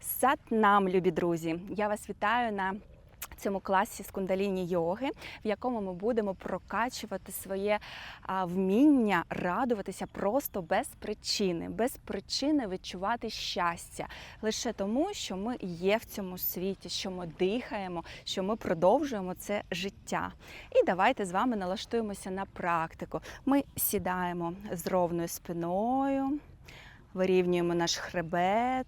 Сатнам, любі друзі! Я вас вітаю на цьому класі з кундаліні йоги, в якому ми будемо прокачувати своє вміння радуватися просто без причини, без причини відчувати щастя, лише тому, що ми є в цьому світі, що ми дихаємо, що ми продовжуємо це життя. І давайте з вами налаштуємося на практику. Ми сідаємо з ровною спиною, вирівнюємо наш хребет.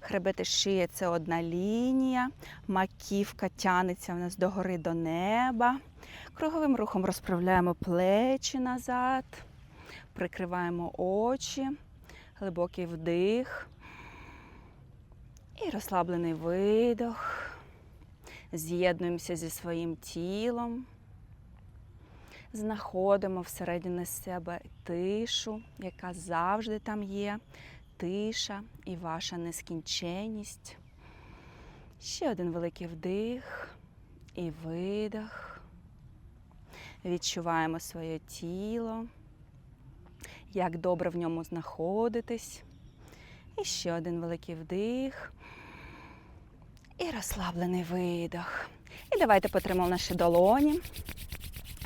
Хребет і шия це одна лінія, маківка тянеться в нас догори до неба. Круговим рухом розправляємо плечі назад, прикриваємо очі, глибокий вдих і розслаблений видох. З'єднуємося зі своїм тілом, знаходимо всередині себе тишу, яка завжди там є тиша і ваша нескінченність. Ще один великий вдих і видих. Відчуваємо своє тіло, як добре в ньому знаходитись. І ще один великий вдих. І розслаблений видох. І давайте потримаємо наші долоні.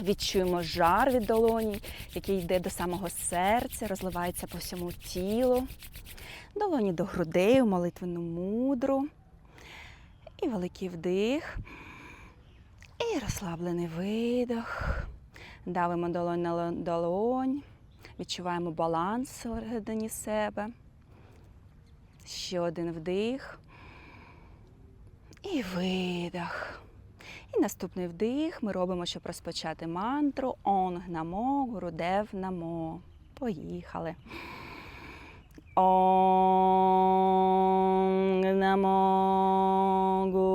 Відчуємо жар від долоні, який йде до самого серця, розливається по всьому тілу. Долоні до грудей у молитвену мудру. І великий вдих. І розслаблений видох. Давимо долонь на долонь. Відчуваємо баланс всередині себе. Ще один вдих. І видох. І наступний вдих ми робимо, щоб розпочати мантру Онг намо, Гурудев намо. Поїхали. Онг намо, Гурудев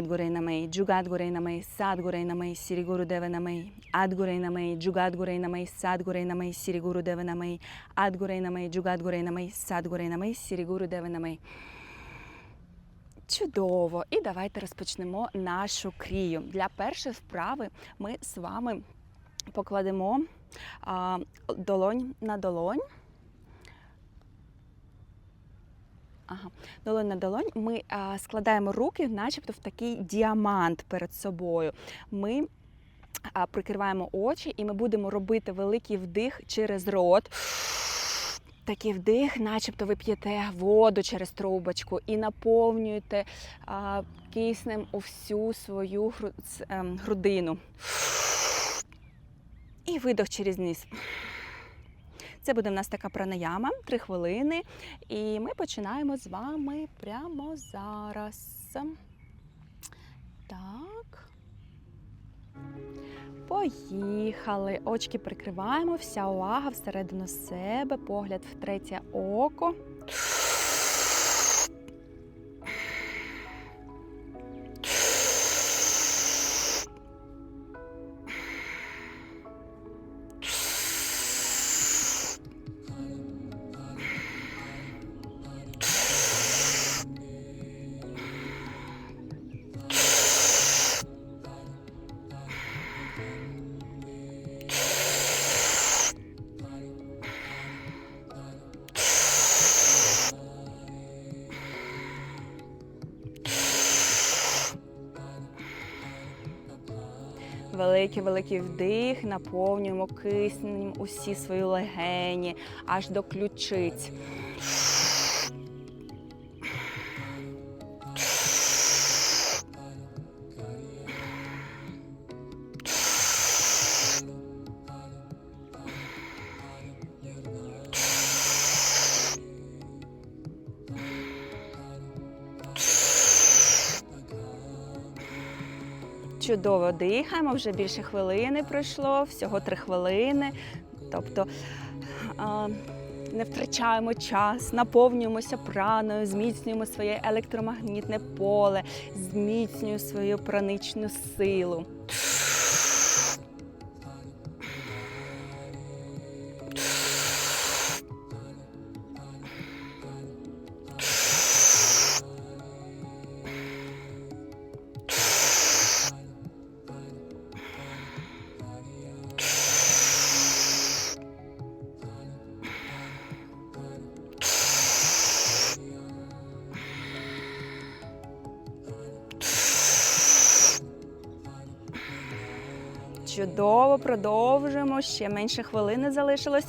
Адгурей намей, Джугадгурей намей, Садгурей намей, Сірігуру Деве намей, Адгурей намей, Джугадгурей намей, Садгурей намей, Сірігуру Деве намей, Адгурей намей, Джугадгурей намей, Садгурей намей, Сірігуру Деве намей. Чудово! Для першої вправи ми з вами покладемо долонь на долонь. Ага, долонь на долонь. Ми а, складаємо руки, начебто в такий діамант перед собою. Ми а, прикриваємо очі і ми будемо робити великий вдих через рот. Такий вдих, начебто ви п'єте воду через трубочку і наповнюєте а, киснем у всю свою ем, грудину. І видох через ніс. Це буде в нас така пранаяма, три хвилини. І ми починаємо з вами прямо зараз. Так. Поїхали. Очки прикриваємо, вся увага всередину себе, погляд в третє око. Великий великий вдих, наповнюємо киснем усі свої легені аж до ключиць. Чудово дихаємо, вже більше хвилини пройшло, всього три хвилини. Тобто Не втрачаємо час, наповнюємося праною, зміцнюємо своє електромагнітне поле, зміцнюємо свою праничну силу. Чудово, продовжуємо. Ще менше хвилини залишилось.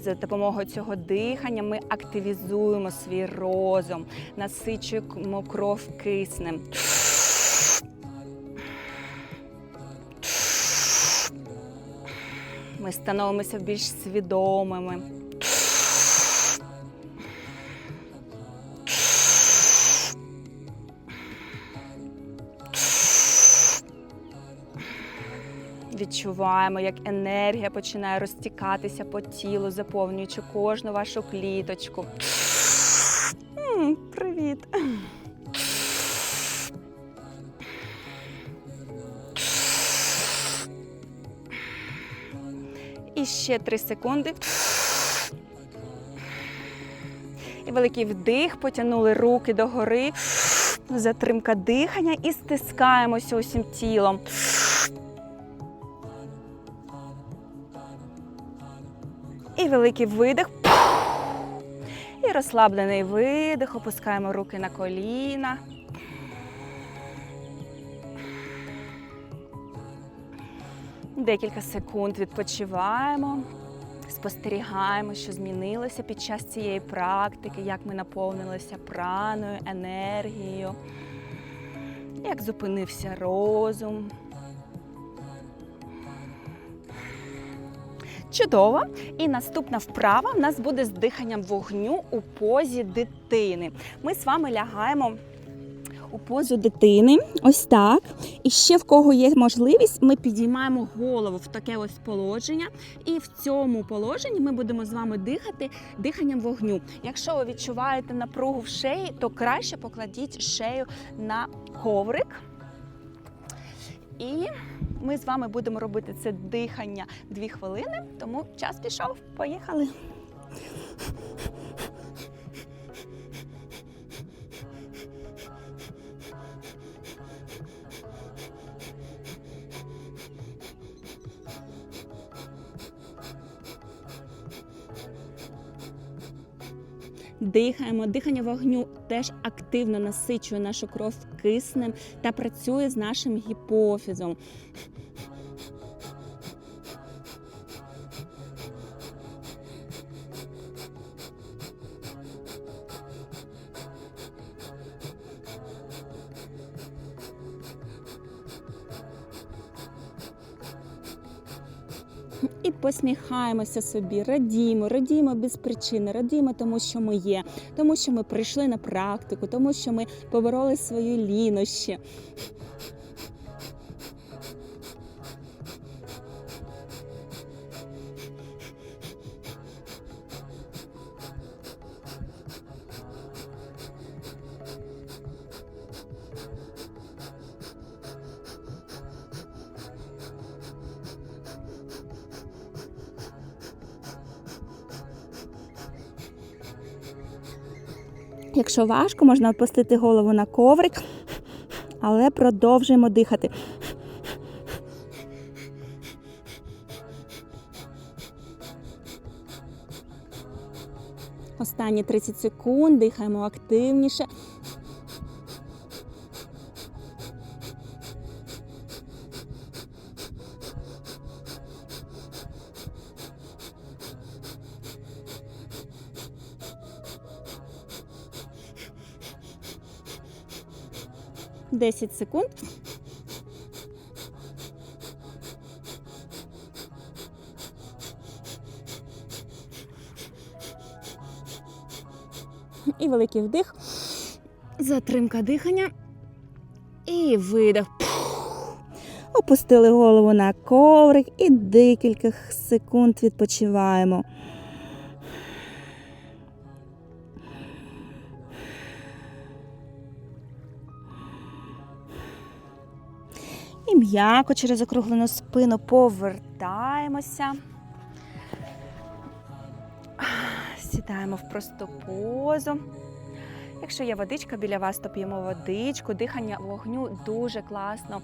За допомогою цього дихання ми активізуємо свій розум, насичуємо кров киснем. Становимося більш свідомими. Відчуваємо, як енергія починає розтікатися по тілу, заповнюючи кожну вашу кліточку. М, Привіт! Ще 3 секунди. І великий вдих, потягнули руки догори. Затримка дихання і стискаємося усім тілом. І великий видих. І розслаблений видих. Опускаємо руки на коліна. Декілька секунд відпочиваємо, спостерігаємо, що змінилося під час цієї практики, як ми наповнилися праною, енергією, як зупинився розум. Чудово! І наступна вправа в нас буде з диханням вогню у позі дитини. Ми з вами лягаємо у позу дитини, ось так. І ще в кого є можливість, ми підіймаємо голову в таке ось положення. І в цьому положенні ми будемо з вами дихати диханням вогню. Якщо ви відчуваєте напругу в шиї, то краще покладіть шею на коврик. І ми з вами будемо робити це дихання дві хвилини, тому час пішов. Поїхали. Дихаємо. Дихання вогню теж активно насичує нашу кров киснем та працює з нашим гіпофізом. І посміхаємося собі, радіємо, радіємо без причини, радіємо тому, що ми є, тому що ми прийшли на практику, тому що ми побороли свої лінощі. Якщо важко, можна опустити голову на коврик, але продовжуємо дихати. Останні 30 секунд, дихаємо активніше. Десять секунд. І великий вдих. Затримка дихання. І видих. Опустили голову на коврик і декілька секунд відпочиваємо. І м'яко через округлену спину повертаємося. Сідаємо в просту позу. Якщо є водичка біля вас, то п'ємо водичку. Дихання вогню дуже класно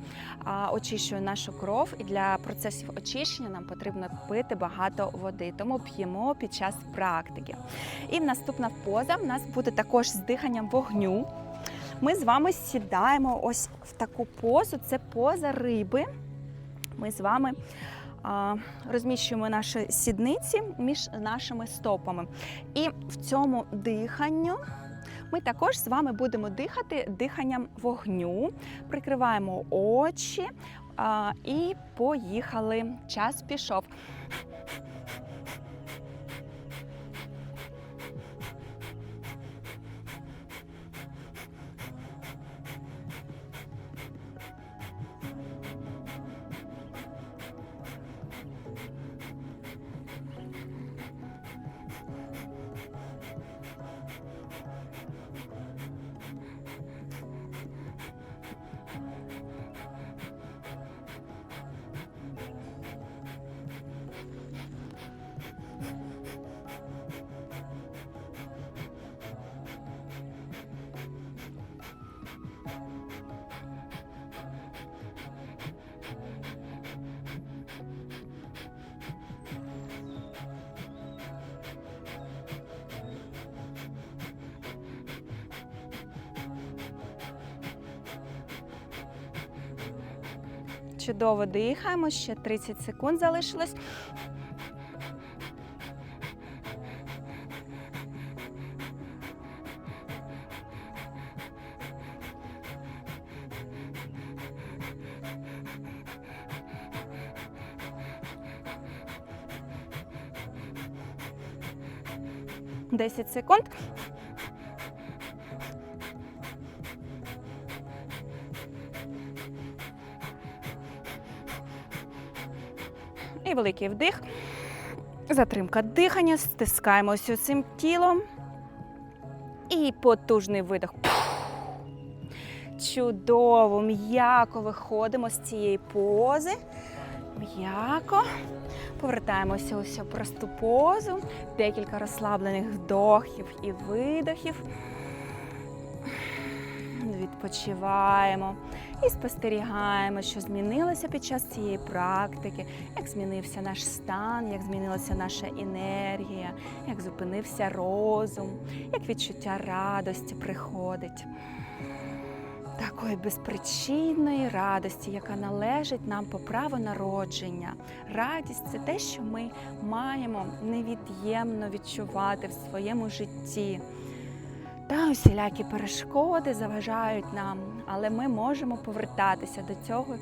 очищує нашу кров, і для процесів очищення нам потрібно пити багато води. Тому п'ємо під час практики. І наступна поза в нас буде також з диханням вогню. Ми з вами сідаємо ось в таку позу. Це поза риби. Ми з вами а, розміщуємо наші сідниці між нашими стопами. І в цьому диханню ми також з вами будемо дихати диханням вогню. Прикриваємо очі а, і поїхали. Час пішов. Чудово дихаємо, ще 30 секунд залишилось. Десять секунд. Великий вдих. Затримка дихання, стискаємося цим тілом. І потужний видих. Чудово, м'яко виходимо з цієї пози. М'яко. Повертаємося у просту позу. Декілька розслаблених вдохів і видохів. Відпочиваємо і спостерігаємо, що змінилося під час цієї практики, як змінився наш стан, як змінилася наша енергія, як зупинився розум, як відчуття радості приходить. Такої безпричинної радості, яка належить нам по праву народження. Радість це те, що ми маємо невід'ємно відчувати в своєму житті. Та усілякі перешкоди заважають нам, але ми можемо повертатися до цього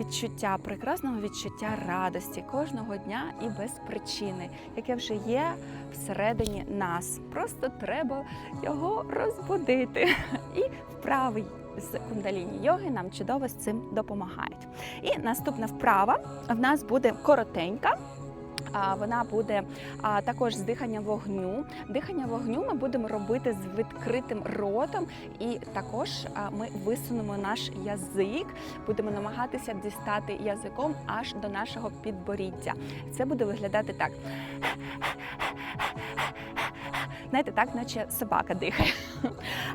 відчуття, прекрасного відчуття радості кожного дня і без причини, яке вже є всередині нас. Просто треба його розбудити. І вправи з кундаліні йоги нам чудово з цим допомагають. І наступна вправа в нас буде коротенька. Вона буде також з диханням вогню. Дихання вогню ми будемо робити з відкритим ротом, і також ми висунемо наш язик, будемо намагатися дістати язиком аж до нашого підборіддя. Це буде виглядати так. Знаєте, так, наче собака дихає.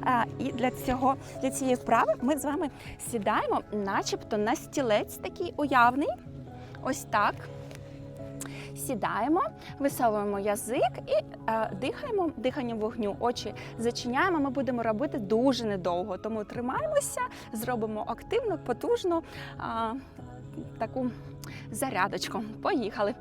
А, І для цього для цієї вправи ми з вами сідаємо, начебто на стілець такий уявний. Ось так сідаємо, висовуємо язик і е, дихаємо диханням вогню. Очі зачиняємо. Ми будемо робити дуже недовго, тому тримаємося, зробимо активну, потужну е, таку зарядочку. Поїхали.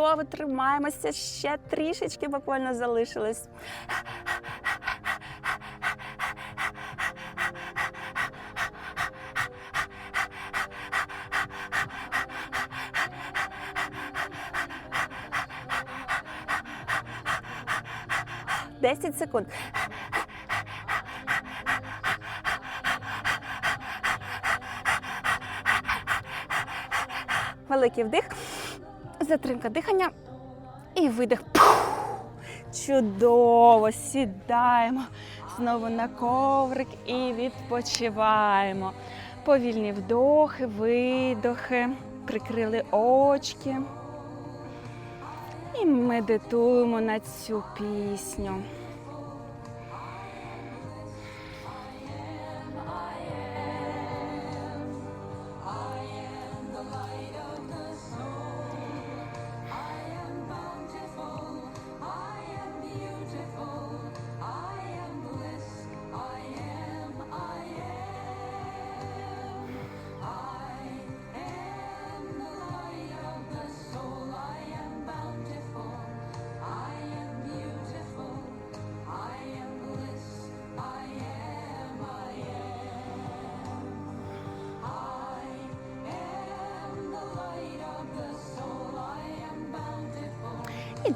Чудово, тримаємося. Ще трішечки буквально залишилось. Десять секунд. Великий вдих, затримка дихання і видих. Чудово, сідаємо знову на коврик і відпочиваємо. Повільні вдохи, видохи, прикрили очки. І медитуємо на цю пісню.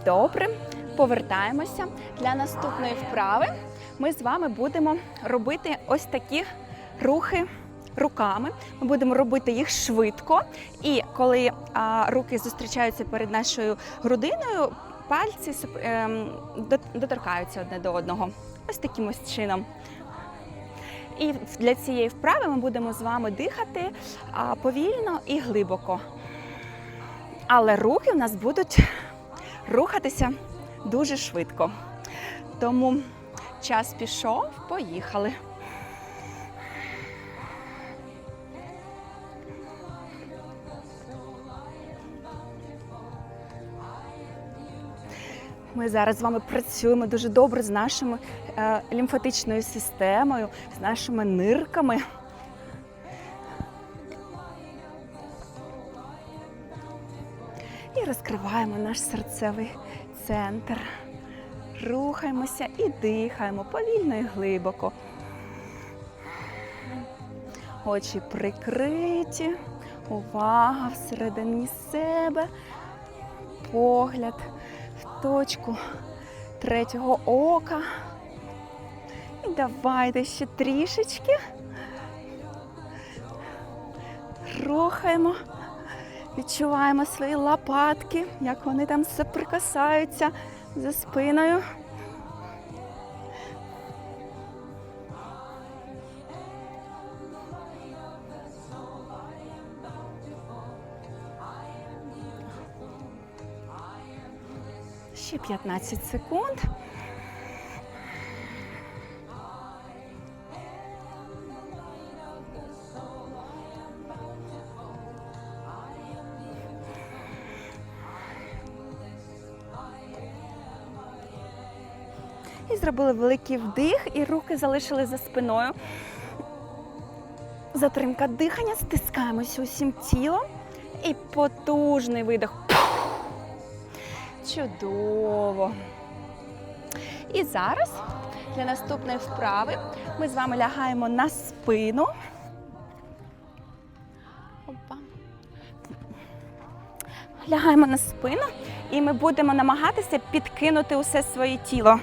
Добре, повертаємося для наступної вправи. Ми з вами будемо робити ось такі рухи руками. Ми будемо робити їх швидко. І коли а, руки зустрічаються перед нашою грудиною, пальці ем, доторкаються одне до одного. Ось таким ось чином. І для цієї вправи ми будемо з вами дихати а, повільно і глибоко. Але руки в нас будуть рухатися дуже швидко. Тому час пішов, поїхали. Ми зараз з вами працюємо дуже добре з нашою е, лімфатичною системою, з нашими нирками. І наш серцевий центр. Рухаємося і дихаємо повільно і глибоко. Очі прикриті, увага всередині себе, погляд в точку третього ока. І давайте ще трішечки. Рухаємо. Відчуваємо свої лопатки, як вони там соприкасаються за спиною. Ще 15 секунд. Зробили великий вдих, і руки залишили за спиною. Затримка дихання, стискаємося усім тілом. І потужний видих. Чудово. І зараз для наступної вправи ми з вами лягаємо на спину. Опа. Лягаємо на спину і ми будемо намагатися підкинути усе своє тіло,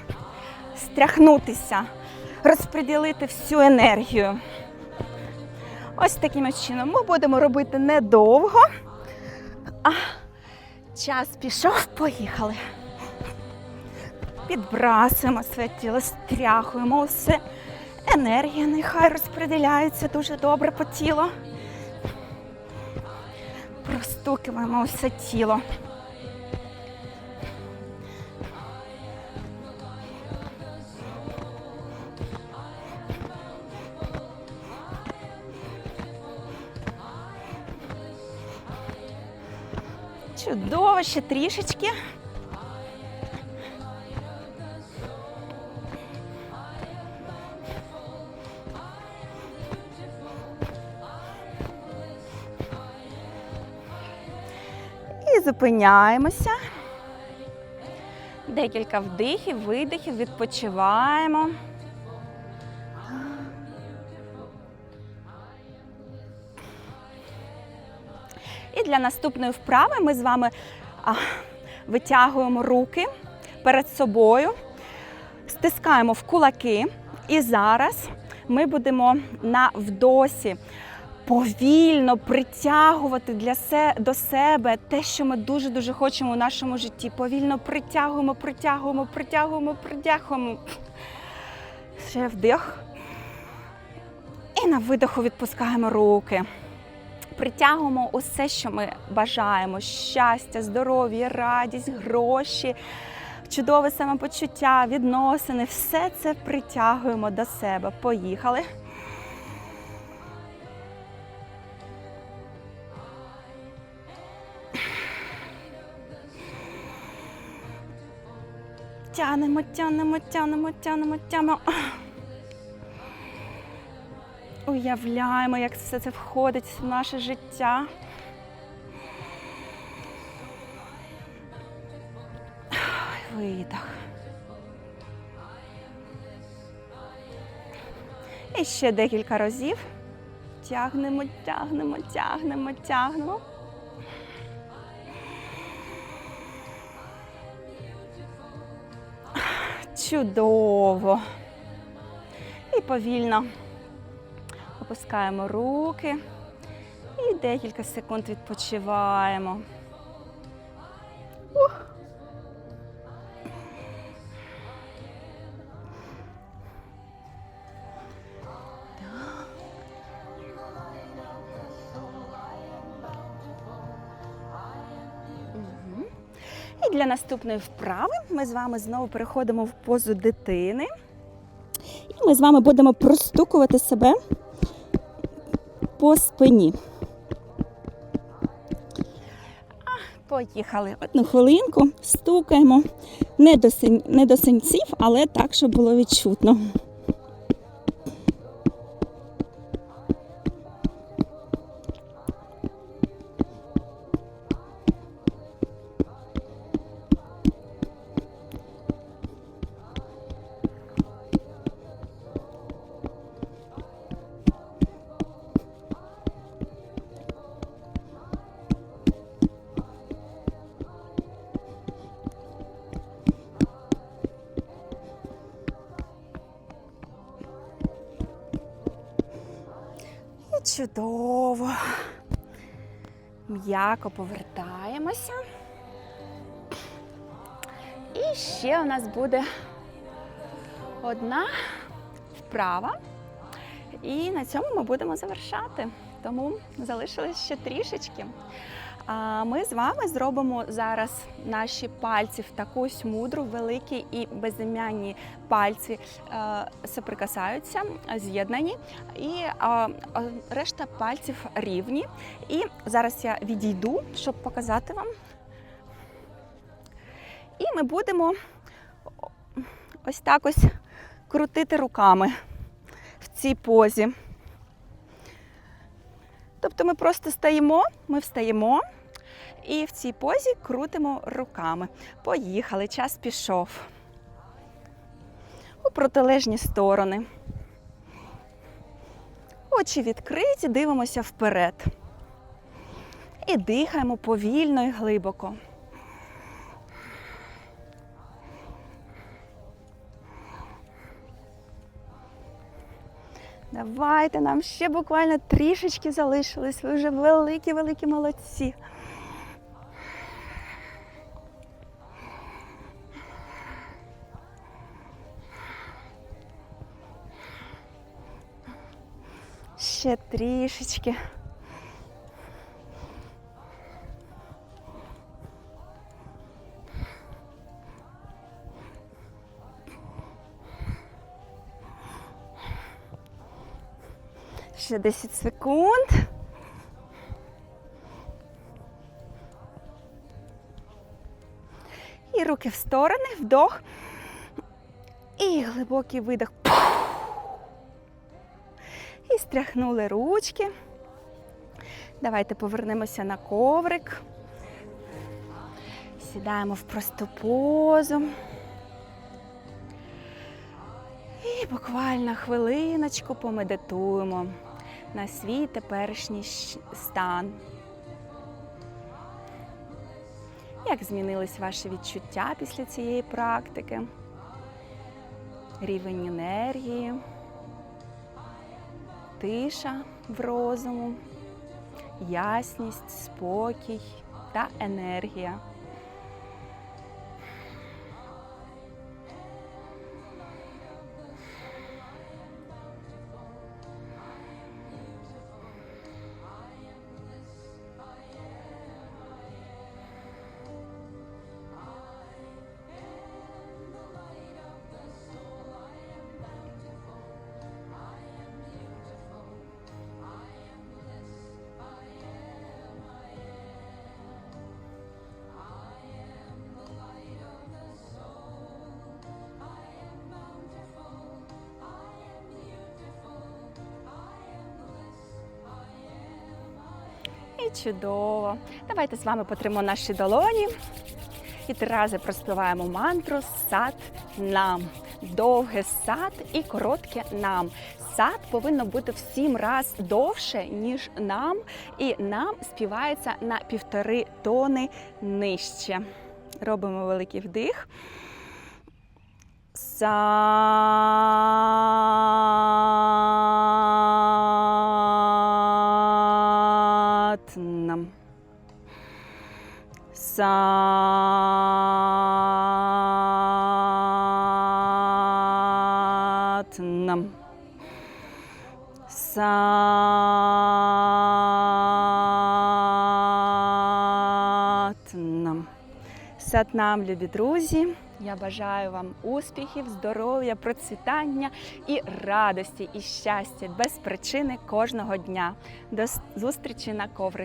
стряхнутися, розподілити всю енергію. Ось таким чином ми будемо робити недовго. А час пішов, поїхали. Підбрасуємо своє тіло, стряхуємо усе. Енергія нехай розподіляється дуже добре по тілу. Простукиваємо усе тіло. Чудово, ще трішечки. І зупиняємося. Декілька вдихів, видихів, відпочиваємо. Для наступної вправи ми з вами а, витягуємо руки перед собою, стискаємо в кулаки. І зараз ми будемо на вдосі повільно притягувати для се, до себе те, що ми дуже-дуже хочемо у нашому житті. Повільно притягуємо, притягуємо, притягуємо, притягуємо. Ще вдих. І на видоху відпускаємо руки. Притягуємо усе, що ми бажаємо: щастя, здоров'я, радість, гроші, чудове самопочуття, відносини. Все це притягуємо до себе. Поїхали. Тянемо, тянемо, тянемо, тянемо, тянемо. Уявляємо, як все це входить в наше життя. Видох. І ще декілька разів. Тягнемо, тягнемо, тягнемо, тягнемо. Чудово. І повільно опускаємо руки і декілька секунд відпочиваємо. Ух. І для наступної вправи ми з вами знову переходимо в позу дитини. І ми з вами будемо простукувати себе по спині. Поїхали. Одну хвилинку стукаємо. Не до, синців, але так, щоб було відчутно. М'яко повертаємося. І ще у нас буде одна вправа. І на цьому ми будемо завершати. Тому залишилось ще трішечки. А ми з вами зробимо зараз наші пальці в таку ось мудру, великі і безім'янні пальці е, соприкасаються, з'єднані, і решта пальців рівні. І зараз я відійду, щоб показати вам. І ми будемо ось так ось крутити руками в цій позі. Тобто ми просто стаємо, ми встаємо і в цій позі крутимо руками. Поїхали, час пішов. У протилежні сторони. Очі відкриті, дивимося вперед. І дихаємо повільно і глибоко. Давайте нам ще буквально трішечки залишились. Ви вже великі-великі молодці. Ще трішечки. Ще 10 секунд. І руки в сторони, вдох. І глибокий видох. І стряхнули ручки. Давайте повернемося на коврик. Сідаємо в просту позу. І буквально хвилиночку помедитуємо на свій теперішній стан. Як змінились ваші відчуття після цієї практики? Рівень енергії, тиша в розуму, ясність, спокій та енергія. І чудово. Давайте з вами потримо наші долоні. І три рази проспіваємо мантру сад нам. Довге сад і коротке нам. Сад повинно бути в сім раз довше, ніж нам, і нам співається на півтори тони нижче. Робимо великий вдих. Сатнам. Сатнам. Сатнам. Сатнам, любі друзі. Я бажаю вам успіхів, здоров'я, процвітання і радості і щастя без причини кожного дня. До зустрічі на коврику.